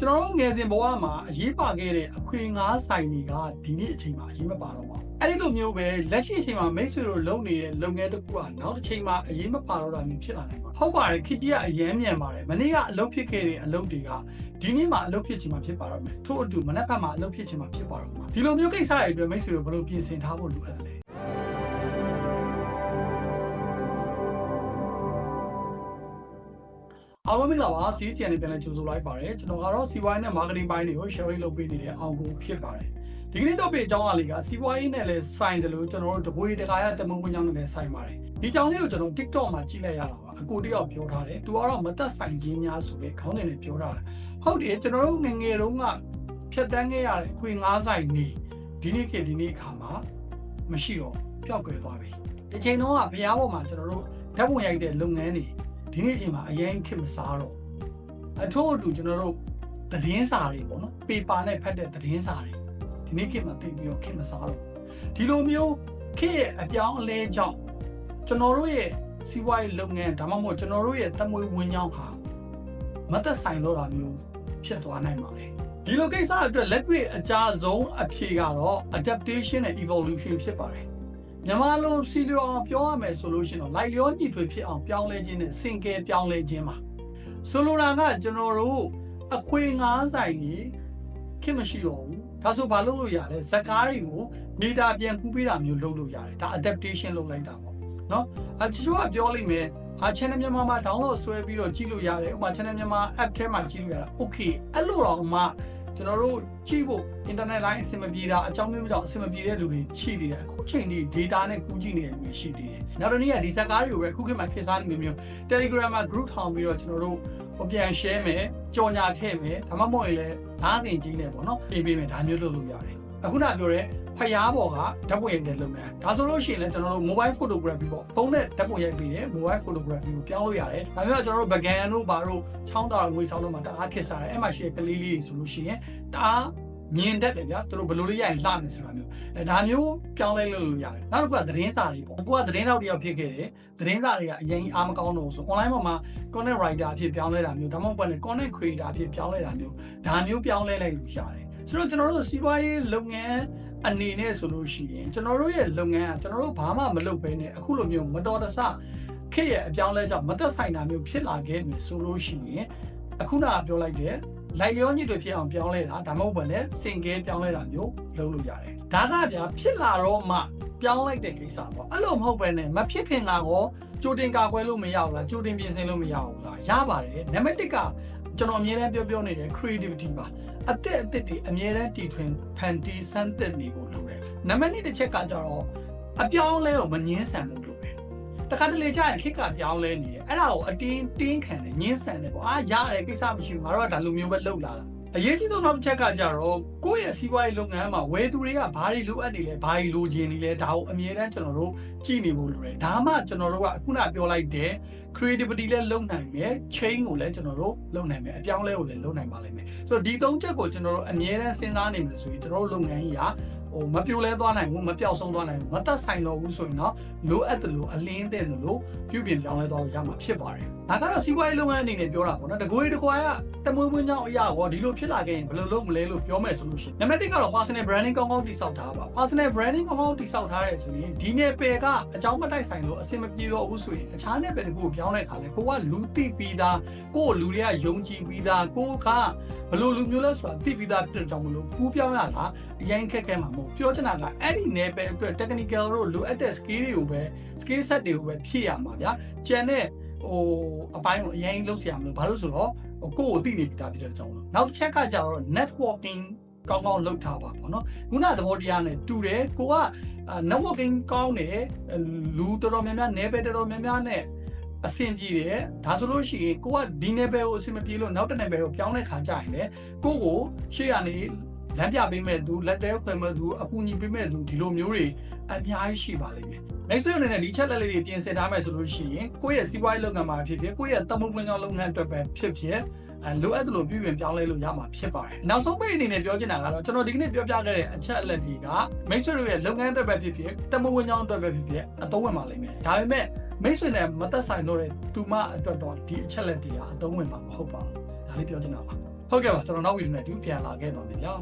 ကျွန်တော်တို့ငယ်စဉ်ဘဝမှာအရေးပါခဲ့တဲ့အခွေငါးဆိုင်တွေကဒီနေ့အချိန်မှာအရေးမပါတော့ပါဘူးအဲ့ဒီလိုမျိုးပဲလက်ရှိအချိန်မှာမိတ်ဆွေတို့လုပ်နေတဲ့လုပ်ငန်းတစ်ခုကနောက်တစ်ချိန်မှာအရေးမပါတော့တာမျိုးဖြစ်လာနိုင်ပါဟုတ်ပါတယ်ခကြီးကအရန်မြန်ပါတယ်မနေ့ကအလုပ်ဖြစ်ခဲ့တဲ့အလုပ်တွေကဒီနေ့မှာအလုပ်ဖြစ်ချင်မှာဖြစ်ပါတော့မယ်ထို့အတူမနေ့ကမှအလုပ်ဖြစ်ချင်မှာဖြစ်ပါတော့မှာဒီလိုမျိုးကိစ္စတွေအတွက်မိတ်ဆွေတို့ဘယ်လိုပြင်ဆင်ထားဖို့လိုအပ်တယ်လဲ အားလုံးမင်္ဂလာပါ CCN နဲ့ပြန်လည်ကြိုဆိုလိုက်ပါတယ်ကျွန်တော်ကတော့စီးပွားရေးနဲ့ marketing ပိုင်းတွေကို sharing လုပ်ပေးနေတဲ့အောင်ကိုဖြစ်ပါတယ်ဒီကနေ့တော့ပြည်အကြောင်းအလေးကစီးပွားရေးနဲ့လည်းဆိုင်တယ်လို့ကျွန်တော်တို့တပွေတကားရတမုံပွင့်ကြောင်းနဲ့လည်းဆိုင်ပါတယ်ဒီကြောင်းလေးကိုကျွန်တော် TikTok မှာကြည့်လိုက်ရတာပါအကိုတယောက်ပြောထားတယ်သူကတော့မသက်ဆိုင်ခြင်းများဆိုတဲ့ခေါင်းစဉ်နဲ့ပြောထားတာဟုတ်တယ်ကျွန်တော်တို့ငငယ်တုန်းကဖြတ်တန်းခဲ့ရတဲ့အခွေငါးဆိုင်နေဒီနေ့ခေတ်ဒီနေ့အခါမှာမရှိတော့ပျောက်ကွယ်သွားပြီဒီချိန်တုန်းကဘုရားပေါ်မှာကျွန်တော်တို့ဓာတ်ပုံရိုက်တဲ့လုပ်ငန်းတွေ ဒီနေ့အချိန်မှာအရင်ခေတ်မစားတော့အထို့အတူကျွန်တော်တို့သတင်းစာတွေပေါ့နော်ပေပါနဲ့ဖတ်တဲ့သတင်းစာတွေဒီနေ့ခေတ်မှာသိပြီးတော့ခေတ်မစားတော့ဒီလိုမျိုးခေတ်ရဲ့အပြောင်းအလဲကြောင့်ကျွန်တော်တို့ရဲ့စီးပွားရေးလုပ်ငန်းဒါမှမဟုတ်ကျွန်တော်တို့ရဲ့တမွေဝင်ကြောင်းဟာမသက်ဆိုင်တော့တာမျိုးဖြစ်သွားနိုင်ပါလေဒီလိုကိစ္စအတွက်လက်တွေ့အကြဆုံးအဖြေကတော့ adaptation နဲ့ evolution ဖြစ်ပါတယ် မြန်မာလိုစီလျော်အောင်ပြောရမယ်ဆိုလို့ရှိရင်တော့လိုက်လျောညီထွေဖြစ်အောင်ပြောင်းလဲခြင်းနဲ့စင်ကဲပြောင်းလဲခြင်းပါဆိုလိုတာကကျွန်တော်တို့အခွေငါးဆိုင်ကြီးခင်မရှိတော့ဘူးဒါဆိုဘာလုပ်လို့ရလဲဇက်ကားတွေကို data ပြန်ကူးပေးတာမျိုးလုပ်လို့ရတယ်ဒါ adaptation လုပ်လိုက်တာပေါ့နော်အချို့ကပြောလိမ့်မယ်အာ channel မြန်မာမှာ download ဆွဲပြီးတော့ကြည့်လို့ရတယ်ဥပမာ channel မြန်မာ app ထဲမှာကြည့်လို့ရတာ okay အဲ့လိုတော့မှ ကျွန်တော်တို့ကြည့်ဖို့ internet line အဆင်မပြေတာအကြောင်းမျိုးကြောင့်အဆင်မပြေတဲ့လူတွေရှိသေးတယ်အခုချိန်ထိ data နဲ့ကူးကြည့်နေတဲ့လူတွေရှိသေးတယ်နောက်တစ်နည်းကဒီဇက်ကားတွေကိုပဲအခုခေတ်မှာခေတ်စားနေမျိုး Telegram မှာ group ထောင်ပြီးတော့ကျွန်တော်တို့ဟိုပြန် share မယ်ကြော်ညာထည့်မယ်ဒါမှမဟုတ်ရင်လည်းဓာတ်စင်ကြီးနဲ့ပေါ့နော်ပေးပေးမယ်ဒါမျိုးလုပ်လို့ရတယ်အခုနပြောတဲ့ ဖျားပေါ်ကဓာတ်ပုံရိုက်တဲ့လုပ်ငန်းဒါဆိုလို့ရှိရင်လည်းကျွန်တော်တို့ mobile photography ပေါ့ပုံနဲ့ဓာတ်ပုံရိုက်ပြီးတယ် mobile photography ကိုပြောင်းလို့ရတယ်ဒါမျိုးကကျွန်တော်တို့ bagan တို့ဘာတို့ချောင်းတာငွေဆောင်တို့မှာတအားခက်စားတယ်အဲ့မှာရှိတဲ့ကလေးလေးတွေဆိုလို့ရှိရင်တအားမြင်တတ်တယ်ဗျာသူတို့ဘယ်လိုလေးရရင်လှမယ်ဆိုတာမျိုးအဲဒါမျိုးပြောင်းလဲလို့လို့ရတယ်နောက်တစ်ခုကသတင်းစာတွေပေါ့ကိုကသတင်းတောက်တယောက်ဖြစ်ခဲ့တယ်သတင်းစာတွေကအရင်အားမကောင်းတော့ဆို online ပေါ်မှာ content writer အဖြစ်ပြောင်းလဲတာမျိုးဒါမှမဟုတ်လည်း content creator အဖြစ်ပြောင်းလဲတာမျိုးဒါမျိုးပြောင်းလဲလိုက်လို့ရတယ်ဆိုတော့ကျွန်တော်တို့စီးပွားရေးလုပ်ငန်း အနေနဲ့ဆိုလို့ရှိရင်ကျွန်တော်တို့ရဲ့လုပ်ငန်းကကျွန်တော်တို့ဘာမှမလုပ်ဘဲနဲ့အခုလိုမျိုးမတော်တဆခေတ်ရဲ့အပြောင်းလဲကြောင့်မသက်ဆိုင်တာမျိုးဖြစ်လာခဲ့ပြီဆိုလို့ရှိရင်အခုနကပြောလိုက်တဲ့လိုက်လျောညစ်တွေဖြစ်အောင်ပြောင်းလဲတာဒါမှမဟုတ်လည်းစင်ကဲပြောင်းလဲတာမျိုးလုပ်လို့ရတယ်ဒါကဗျာဖြစ်လာတော့မှပြောင်းလိုက်တဲ့ကိစ္စပေါ့အဲ့လိုမဟုတ်ပဲနဲ့မဖြစ်ခင်ကတော့ကြိုတင်ကာကွယ်လို့မရဘူးလားကြိုတင်ပြင်ဆင်လို့မရဘူးလားရပါတယ်နံပါတ်1က ကျွန်တော်အမြဲတမ်းပြောပြောနေတဲ့ creativity ပါအသက်အသက်တွေအမြဲတမ်းတည်ထွင်ဖန်တီးစမ်းသစ်နေဖို့လိုတယ်နံပါတ်2တစ်ချက်ကကြတော့အပြောင်းလဲကိုမငင်းဆန်လို့လိုတယ်တခါတလေကြာရင်ခက်ကပြောင်းလဲနေတယ်အဲ့ဒါကိုအတင်းတင်းခံတယ်ငင်းဆန်တယ်ပေါ့အာရတယ်ကိစ္စမရှိဘူးငါတို့ကဒါလိုမျိုးပဲလုပ်လာတာ အရေးကြီးဆုံးနောက်တစ်ချက်ကကြတော့ကိုယ့်ရဲ့စီးပွားရေးလုပ်ငန်းမှာဝယ်သူတွေကဘာတွေလိုအပ်နေလဲဘာတွေလိုချင်နေလဲဒါကိုအမြဲတမ်းကျွန်တော်တို့ကြည့်နေဖို့လိုတယ်ဒါမှကျွန်တော်တို့ကအခုနပြောလိုက်တဲ့ creativity လည်းလုပ်နိုင်မယ် chain ကိုလည်းကျွန်တော်တို့လုပ်နိုင်မယ်အပြောင်းလဲကိုလည်းလုပ်နိုင်ပါလိမ့်မယ်ဆိုတော့ဒီသုံးချက်ကိုကျွန်တော်တို့အမြဲတမ်းစဉ်းစားနေမယ်ဆိုရင်ကျွန်တော်တို့လုပ်ငန်းကြီးက ဟိုမပြိုလဲသွားနိုင်ဘူးမပျောက်ဆုံးသွားနိုင်ဘူးမသက်ဆိုင်တော့ဘူးဆိုရင်တော့လိုအပ်တယ်လို့အလင်းတဲ့တယ်လို့ပြုပြင်ပြောင်းလဲသွားလို့ရမှာဖြစ်ပါတယ်။ဒါကတော့စီးပွားရေးလုပ်ငန်းအနေနဲ့ပြောတာပေါ့နော်။တကွေးတခွာကတမွေးမွေးကြောင့်အရာရောဒီလိုဖြစ်လာခဲ့ရင်ဘယ်လိုလုပ်မလဲလို့ပြောမယ်ဆိုလို့ရှိရင်နံပါတ်1ကတော့ personal branding ကောင်းကောင်းတည်ဆောက်ထားပါ personal branding ကောင်းကောင်းတည်ဆောက်ထားရဲဆိုရင်ဒီနယ်ပယ်ကအကြောင်းမတိုက်ဆိုင်လို့အဆင်မပြေတော့ဘူးဆိုရင်အခြားနယ်ပယ်တကူကိုပြောင်းတဲ့ခါလဲကိုကလူသိပြီးသားကိုကိုလူတွေကယုံကြည်ပြီးသားကိုကဘယ်လိုလူမျိုးလဲဆိုတာသိပြီးသားဖြစ်ကြောင်းမလို့ပူးပြောင်းရတာအရင်ခက်ခဲမှာမဟုတ်ပြောချင်တာကအဲ့ဒီ ਨੇ ပဲအတွက် technical တို့လိုအပ်တဲ့ skill တွေကိုပဲ skill set တွေကိုပဲဖြည့်ရမှာဗျာကျန်တဲ့ဟိုအပိုင်းကိုအရင်လုံးဆရာမလို့ဘာလို့ဆိုတော့ကိုယ့်ကိုသိနေပြီတာဖြစ်တဲ့အကြောင်းလို့နောက်တစ်ချက်ကကြတော့ networking ကောင်းကောင်းလုပ်ထားပါပေါ့နော်ခုနသဘောတရားနဲ့တူတယ်ကိုက networking ကောင်းတယ်လူတော်တော်များများ ਨੇ ပဲတော်တော်များများနဲ့အဆင်ပြေတယ်ဒါဆိုလို့ရှိရင်ကိုကဒီ ਨੇ ပဲကိုအဆင်မပြေလို့နောက်တစ် ਨੇ ပဲကိုပြောင်းတဲ့ခါကြရင်လေကိုကိုရှေ့ကနေ လမ်းပြပေးမဲ့သူလက်တဲခွဲမဲ့သူအကူအညီပေးမဲ့သူဒီလိုမျိုးတွေအများကြီးရှိပါလိမ့်မယ်။ next အနေနဲ့ဒီချက်လက်လေးတွေပြင်ဆင်ထားမယ်ဆိုလို့ရှိရင်ကိုယ့်ရဲ့စီးပွားရေးလုပ်ငန်းမှာဖြစ်ဖြစ်ကိုယ့်ရဲ့တမုတ်ပွင့်ကြောင်းလုပ်ငန်းအတွက်ပဲဖြစ်ဖြစ်အဲလိုအပ်တယ်လို့ပြုပြင်ပြောင်းလဲလို့ရမှာဖြစ်ပါတယ်။နောက်ဆုံးပိတ်အနေနဲ့ပြောချင်တာကတော့ကျွန်တော်ဒီကနေ့ပြောပြခဲ့တဲ့အချက်အလက်တွေကမိတ်ဆွေတို့ရဲ့လုပ်ငန်းအတွက်ပဲဖြစ်ဖြစ်တမုတ်ပွင့်ကြောင်းအတွက်ပဲဖြစ်ဖြစ်အသုံးဝင်ပါလိမ့်မယ်။ဒါပေမဲ့မိတ်ဆွေနဲ့မသက်ဆိုင်တော့တဲ့သူမအတွက်တော့ဒီအချက်လက်တွေကအသုံးဝင်မှာမဟုတ်ပါဘူး။ဒါလေးပြောချင်တာပါ။ဟုတ်ကဲ့ပါကျွန်တော်နောက်ဗီဒီယိုနဲ့အတူပြန်လာခဲ့ပါမယ်ဗျာ